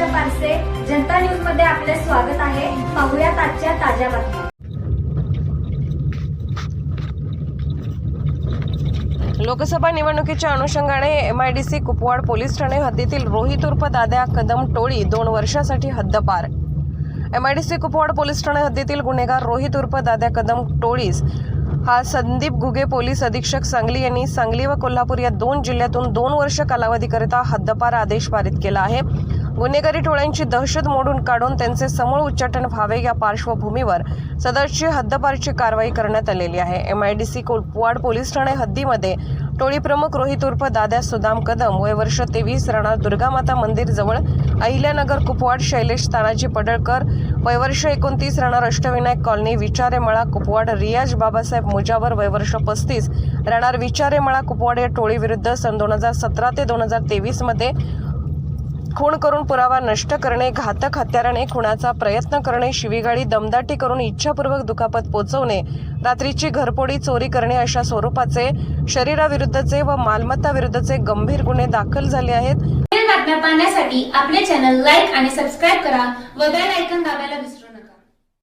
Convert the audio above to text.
आरसे जनता न्यूजमध्ये आपले स्वागत आहे. पाहुयात आजच्या ताज्या बातम्या. लोकसभा निवडणुकीच्या अनुषंगाने एमआयडीसी कुपवाड पोलीस ठाणे हद्दीतील रोहित उर्फ दाद्या कदम टोळी दोन वर्षासाठी हद्दपार. M I D C Kupwad police Thane हद्दीतील गुन्हेगार रोहित उर्फ दाद्या कदम टोळीस. हा संदीप घुगे पोलीस अधीक्षक सांगली यांनी सांगली व कोल्हापूर या दोन जिल्ह्यातून दोन वर्ष कालावधीकरिता हद्दपार आदेश पारित केला आहे. गुन्हेगारी टोळ्यांची दहशत मोडून काढून त्यांचे समूळ उच्चाटन व्हावे या पार्श्वभूमीवर सदरची हद्दपारची कारवाई करण्यात आलेली आहे. M I D C Kupwad police Thane हद्दीमध्ये टोळी प्रमुख रोहित उर्फ दाद्या सुदाम कदम वय वर्ष तेवीस राहणार दुर्गामाता मंदिर जवळ अहिल्यानगर कुपवाड शैलेश तानाजी पडळकर वय वर्ष एकोणतीस राहणार अष्टविनायक कॉलनी विचारेमळा कुपवाड रियाज बाबासाहेब मुजावर वय वर्ष पस्तीस राहणार विचारेमळा कुपवाड या टोळीविरुद्ध सन दोन हजार सतरा ते दोन हजार तेवीसमध्ये खूण खून करून पुरावा नष्ट करणे घातक हत्याराने खुणाचा प्रयत्न करणे शिवीगाळी दमदाटी करून इच्छापूर्वक दुखापत पोचवणे रात्रीची घरपोडी चोरी करणे अशा स्वरूपाचे शरीराविरुद्धचे व मालमत्ता विरुद्धचे गंभीर गुन्हे दाखल झाले आहेत. बातम्या पाहण्यासाठी आपले चॅनल लाईक आणि सबस्क्राईब करा व बेल आयकॉन दाबायला विसरू नका.